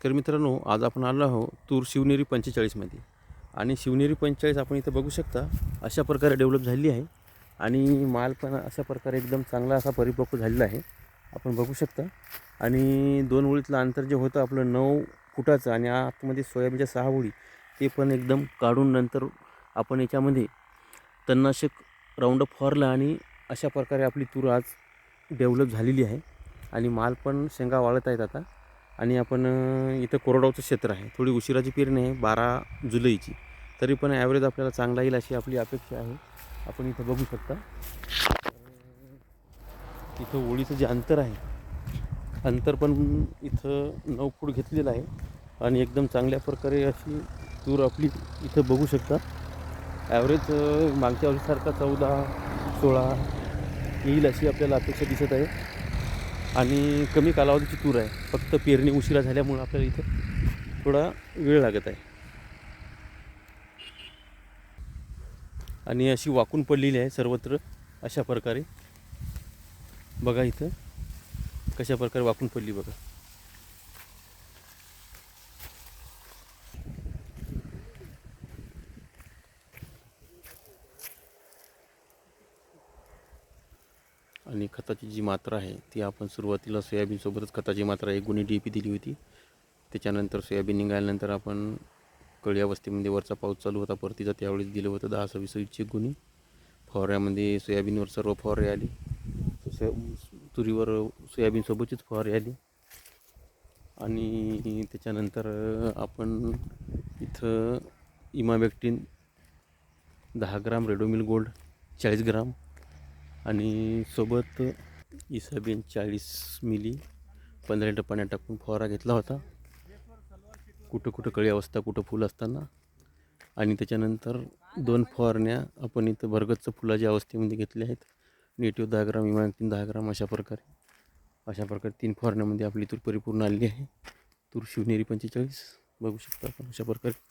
शेतकरी मित्रांनो आज आपण आलो आहोत तूर शिवनेरी पंचेचाळीसमध्ये आणि शिवनेरी पंचेचाळीस आपण इथं बघू शकता अशा प्रकारे डेव्हलप झालेली आहे. आणि माल पण अशा प्रकारे एकदम चांगला असा परिपक्व झालेला आहे. आपण बघू शकता. आणि दोन ओळीतलं अंतर जे होतं आपलं नऊ फुटाचं आणि आतमध्ये सोयाबीनच्या सहा ओळी ते पण एकदम काढून नंतर आपण याच्यामध्ये तणनाशक राऊंडअप फवारलं आणि अशा प्रकारे आपली तूर आज डेव्हलप झालेली आहे. आणि माल पण शेंगा वाळत आहेत आता. आणि आपण इथं कोरडवाचं क्षेत्र आहे. थोडी उशिराची पेरणी आहे बारा जुलैची. तरी पण ॲव्हरेज आपल्याला चांगला येईल अशी आपली अपेक्षा आहे. आपण इथं बघू शकता. इथं ओळीचं जे अंतर आहे अंतर पण इथं नऊ फूट घेतलेलं आहे. आणि एकदम चांगल्या प्रकारे अशी तूर आपली इथं बघू शकता. ॲव्हरेज मागच्या वर्षीसारखा चौदा सोळा येईल अशी आपल्याला अपेक्षा दिसत आहे. आणि कमी कालावधीची तूर आहे. फक्त पेरणी उशिरा झाल्यामुळं आपल्याला इथं थोडा वेळ लागत आहे. आणि अशी वाकून पडलेली आहे सर्वत्र अशा प्रकारे. बघा इथं कशा प्रकारे वाकून पडली बघा. आणि खताची जी मात्रा आहे ती आपण सुरुवातीला सोयाबीनसोबतच खताची मात्रा एक गुणी डी पी दिली होती. त्याच्यानंतर सोयाबीन निघाल्यानंतर आपण कळी अवस्थेमध्ये वरचा पाऊस चालू होता परतीचा त्यावेळेस दिलं होतं दहा सव्वीस वीसची गुणी. फवाऱ्यामध्ये सोयाबीनवर सर्व फवारे आली. सोया तुरीवर सोयाबीनसोबतचीच फवारे आली. आणि त्याच्यानंतर आपण इथं इमाबॅक्टिन दहा ग्राम रेडोमिल गोल्ड चाळीस ग्राम आणि सोबत इसाबीन चाळीस मिली पंधरा लिटर पाण्यात टाकून फवारा घेतला होता. कुठं कुठं कळी अवस्था कुठं फुल असताना. आणि त्याच्यानंतर दोन फवारण्या आपण इथं भरगतचं फुलाच्या अवस्थेमध्ये घेतल्या आहेत. नेटिव्ह दहा ग्राम इमानतीन दहा ग्राम अशा प्रकारे. अशा प्रकारे तीन फवारण्यामध्ये आपली तूर परिपूर्ण आलेली आहे. तूर शिवनेरी पंचेचाळीस बघू शकता आपण अशा प्रकारे.